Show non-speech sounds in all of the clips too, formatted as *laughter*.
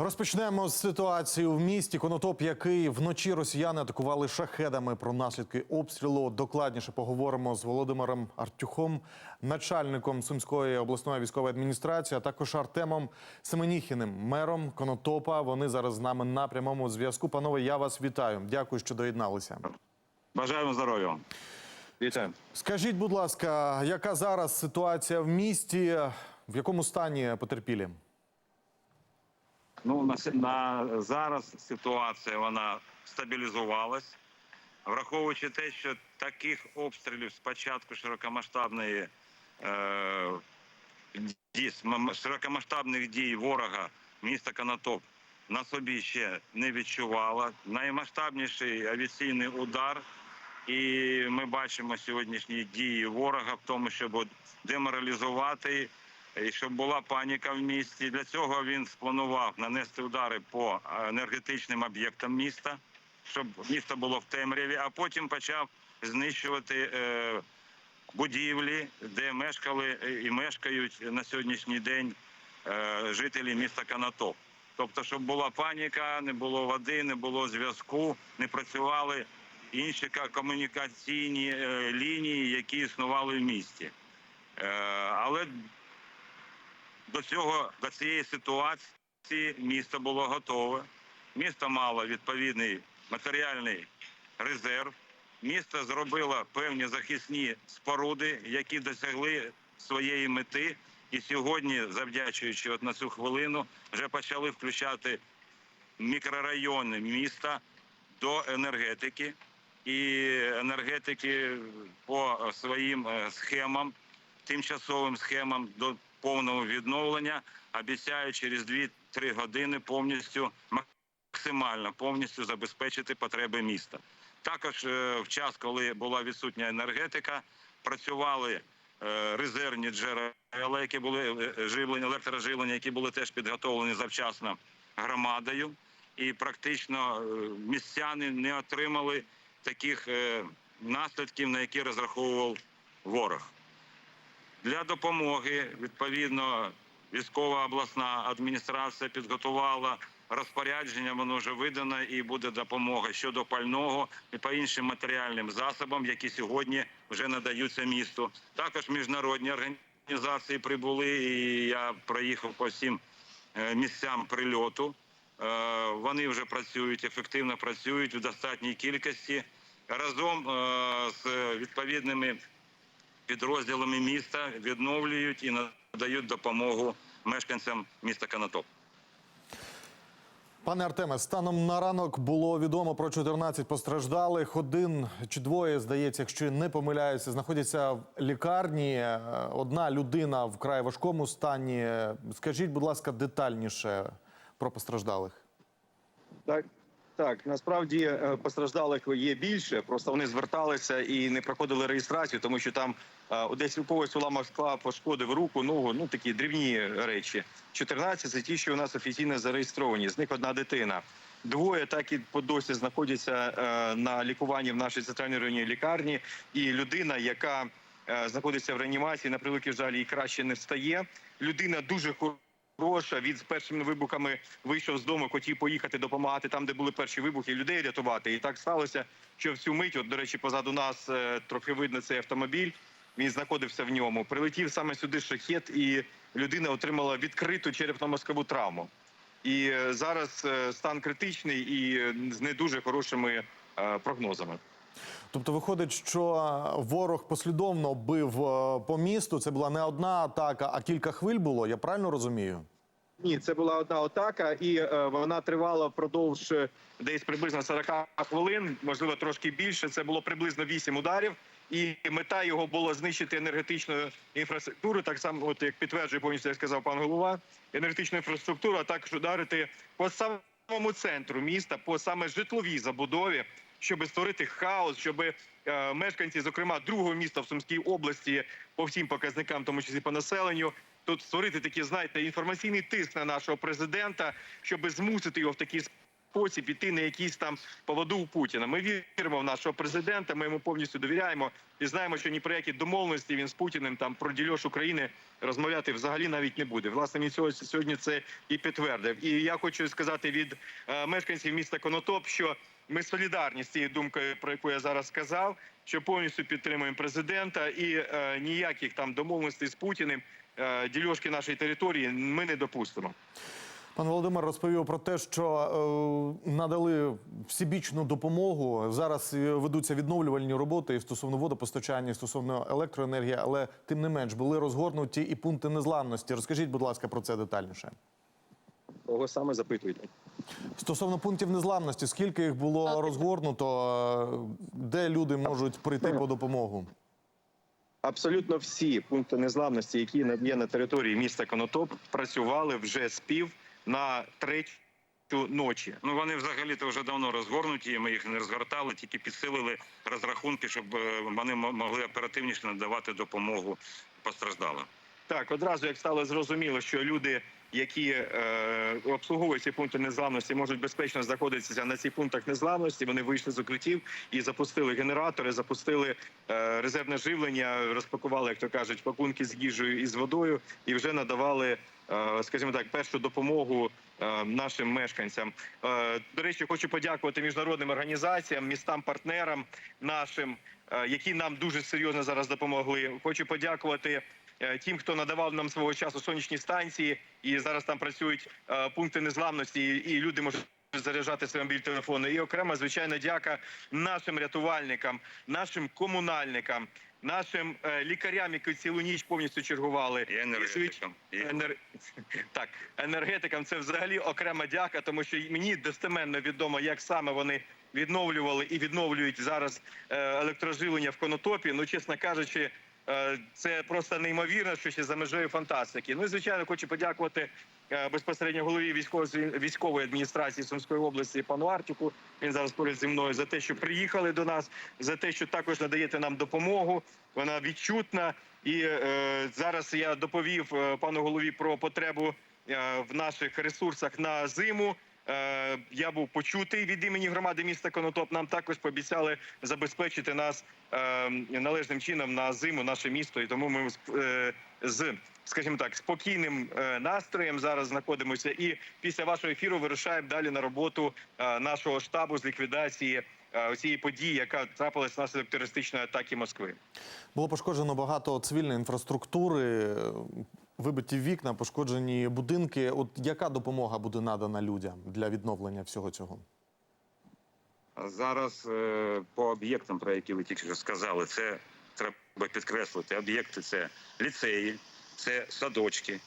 Розпочнемо з ситуації в місті Конотоп, який вночі росіяни атакували шахедами. Про наслідки обстрілу докладніше поговоримо з Володимиром Артюхом, начальником Сумської обласної військової адміністрації, а також Артемом Семеніхіним, мером Конотопа. Вони зараз з нами на прямому зв'язку. Панове, я вас вітаю. Дякую, що доєдналися. Бажаємо здоров'я. Вітаю. Скажіть, будь ласка, яка зараз ситуація в місті? В якому стані потерпілі? Ну на, на зараз ситуація вона стабілізувалась, враховуючи те, що таких обстрілів з початку широкомасштабної е, дій, широкомасштабних дій ворога міста Конотоп на собі ще не відчувала. Наймасштабніший авіаційний удар. І ми бачимо сьогоднішні дії ворога в тому, щоб деморалізувати і щоб була паніка в місті. Для цього він спланував нанести удари по е, енергетичним об'єктам міста, щоб місто було в темряві, а потім почав знищувати е, будівлі, де мешкали е, і мешкають на сьогоднішній день жителі міста Канатоп. Тобто, щоб була паніка, не було води, не було зв'язку, не працювали інші комунікаційні лінії, які існували в місті. Але до цього до цієї ситуації місто було готове. Місто мало відповідний матеріальний резерв. Місто зробило певні захисні споруди, які досягли своєї мети. І сьогодні, завдячуючи от на цю хвилину, вже почали включати мікрорайони міста до енергетики. І енергетики по своїм е, схемам тимчасовим схемам до повного відновлення обіцяють через 2-3 години повністю максимально повністю забезпечити потреби міста. Також е, в час, коли була відсутня енергетика, працювали е, резервні джерела, які були е, живлення, електроживлення, які були теж підготовлені завчасно громадою, і практично містяни не отримали таких наслідків, на які розраховував ворог. Для допомоги відповідно військова обласна адміністрація підготувала розпорядження. Воно вже видано і буде допомога щодо пального і по іншим матеріальним засобам, які сьогодні вже надаються місту. Також міжнародні організації прибули. І я проїхав по всім е, місцям прильоту. Е, Вони вже працюють ефективно працюють в достатній кількості разом е, з відповідними підрозділами міста відновлюють і надають допомогу мешканцям міста Канатоп. Пане Артеме, станом на ранок було відомо про 14 постраждалих. Один чи двоє, здається, якщо не помиляюся, знаходяться в лікарні. Е, Одна людина в край важкому стані. Скажіть, будь ласка, детальніше про постраждалих. Так, так насправді е, постраждалих є більше. Просто вони зверталися і не проходили реєстрацію, тому що там е, десь у когось уламок скла пошкодив руку, ногу. Ну такі дрібні речі. 14 – це ті, що у нас офіційно зареєстровані. З них одна дитина. Двоє так і по досі знаходяться е, на лікуванні в нашій центральній районній лікарні. І людина, яка знаходиться в реанімації, на превеликий жаль, їй краще не встає. Людина дуже хор- Роша від з першими вибухами вийшов з дому, хотів поїхати допомагати там, де були перші вибухи, людей рятувати. І так сталося, що в цю мить, от, до речі, позаду нас е, трохи видно цей автомобіль. Він знаходився в ньому. Прилетів саме сюди шахет, і людина отримала відкриту черепно-мозкову травму. І е, зараз е, стан критичний і з не дуже хорошими прогнозами. Тобто, виходить, що ворог послідовно бив е, по місту. Це була не одна атака, а кілька хвиль було. Я правильно розумію? Ні, це була одна атака, і е, вона тривала впродовж е, десь приблизно 40 хвилин, можливо, трошки більше. Це було приблизно 8 ударів. І мета його було знищити енергетичну інфраструктуру, так само, от як підтверджує повністю, як сказав пан голова, енергетичну інфраструктуру, а також ударити по самому центру міста, по саме житловій забудові, щоб створити хаос, щоб е, мешканці, зокрема другого міста в Сумській області, по всім показникам, тому числі по населенню, тут створити такий, знаєте, інформаційний тиск на нашого президента, щоб змусити його в такий спосіб іти на якийсь там поводу у Путіна. Ми віримо в нашого президента. Ми йому повністю довіряємо і знаємо, що ні про які домовленості він з Путіним там про дільош України розмовляти взагалі навіть не буде. Власне, він цього сьогодні це і підтвердив. І я хочу сказати від е, мешканців міста Конотоп, що ми солідарні з цією думкою, про яку я зараз сказав, що повністю підтримуємо президента і е, ніяких там домовленостей з Путіним, е, дільошки нашої території ми не допустимо. Пан Володимир розповів про те, що е, надали всебічну допомогу. Зараз е, ведуться відновлювальні роботи і стосовно водопостачання, і стосовно електроенергії, але тим не менш були розгорнуті і пункти незламності. Розкажіть, будь ласка, про це детальніше. Кого саме запитуєте? Стосовно пунктів незламності, скільки їх було розгорнуто, е, де люди можуть прийти по допомогу? Абсолютно всі пункти незламності, які на- є на території міста Конотоп, працювали вже з пів на третю ночі. Ну вони взагалі-то вже давно розгорнуті. Ми їх не розгортали, тільки підсилили розрахунки, щоб е, вони могли оперативніше надавати допомогу постраждалим. Так, одразу як стало зрозуміло, що люди, які е, обслуговують ці пункти незламності, можуть безпечно знаходитися на цих пунктах незламності. Вони вийшли з укриттів і запустили генератори, запустили е, резервне живлення, розпакували, як то кажуть, пакунки з їжею і з водою, і вже надавали, скажімо так, першу допомогу е, нашим мешканцям. Е, до речі, хочу подякувати міжнародним організаціям, містам, партнерам нашим, е, які нам дуже серйозно зараз допомогли. Хочу подякувати е, тим, хто надавав нам свого часу сонячні станції, і зараз там працюють е, пункти незламності, і люди можуть. Заряджати свої мобільні телефони і окремо звичайно дяка нашим рятувальникам, нашим комунальникам, нашим е, лікарям, які цілу ніч повністю чергували І енергетикам. І... Енер... *laughs* Так, енергетикам це взагалі окрема дяка, тому що мені достеменно відомо, як саме вони відновлювали і відновлюють зараз е, електроживлення в конотопі. Ну, чесно кажучи, е, це просто неймовірно, що ще за межею фантастики. Ну і звичайно, хочу подякувати безпосередньо голові військової адміністрації Сумської області пану Артюку. Він зараз поряд зі мною за те, що приїхали до нас, за те, що також надаєте нам допомогу. Вона відчутна. І е, зараз я доповів е, пану голові про потребу е, в наших ресурсах на зиму. Е, я був почутий від імені громади міста Конотоп. Нам також пообіцяли забезпечити нас е, належним чином на зиму, наше місто. І тому ми е, з, скажімо так, спокійним е, настроєм зараз знаходимося. І після вашого ефіру вирушаємо далі на роботу е, нашого штабу з ліквідації е, цієї події, яка трапилась внаслідок терористичної атаки Москви. Було пошкоджено багато цивільної інфраструктури, вибиті вікна, пошкоджені будинки. От яка допомога буде надана людям для відновлення всього цього? Зараз по об'єктам, про які ви тільки що сказали, це треба підкреслити. Об'єкти це ліцеї, це садочки,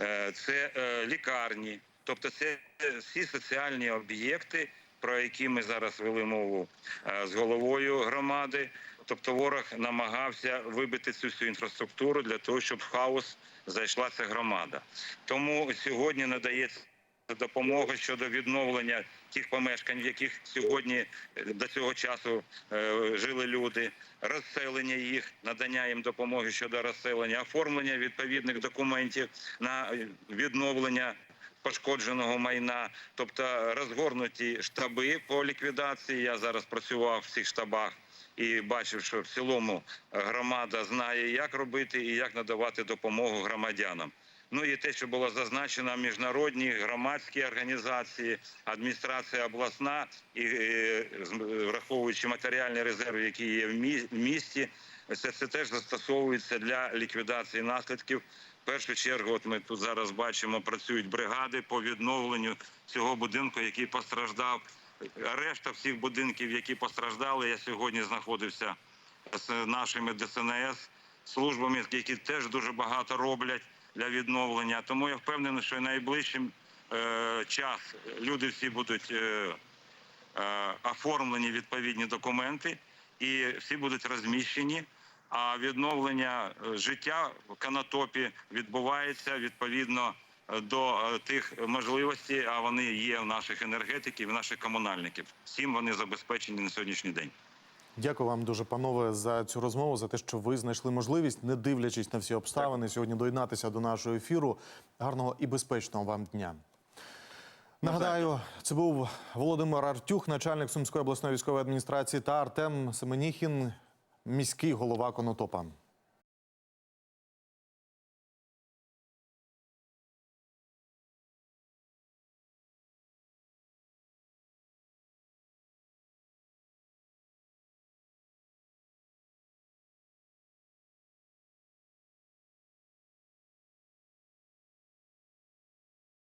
е, це е, лікарні, тобто це всі соціальні об'єкти, про які ми зараз вели мову е, з головою громади. Тобто ворог намагався вибити цю всю інфраструктуру для того, щоб в хаос зайшла ця громада. Тому сьогодні надається допомога щодо відновлення тих помешкань, в яких сьогодні е, до цього часу е, жили люди, розселення їх, надання їм допомоги щодо розселення, оформлення відповідних документів на е, відновлення пошкодженого майна, тобто розгорнуті штаби по ліквідації. Я зараз працював в цих штабах. І бачив, що в цілому громада знає, як робити і як надавати допомогу громадянам. Ну і те, що було зазначено, міжнародні громадські організації, адміністрація обласна, і е, враховуючи матеріальні резерви, які є в місті, це, це теж застосовується для ліквідації наслідків. В першу чергу, от ми тут зараз бачимо, працюють бригади по відновленню цього будинку, який постраждав. Решта всіх будинків, які постраждали, я сьогодні знаходився з нашими ДСНС службами, які теж дуже багато роблять для відновлення. Тому я впевнений, що найближчим е, час люди всі будуть е, е, оформлені відповідні документи і всі будуть розміщені. А відновлення е, життя в канатопі відбувається відповідно е, до е, тих можливостей, а вони є в наших енергетиків, в наших комунальників. Всім вони забезпечені на сьогоднішній день. Дякую вам дуже, панове, за цю розмову, за те, що ви знайшли можливість, не дивлячись на всі обставини, сьогодні доєднатися до нашого ефіру. Гарного і безпечного вам дня. Нагадаю, це був Володимир Артюх, начальник Сумської обласної військової адміністрації, та Артем Семеніхін, міський голова Конотопа.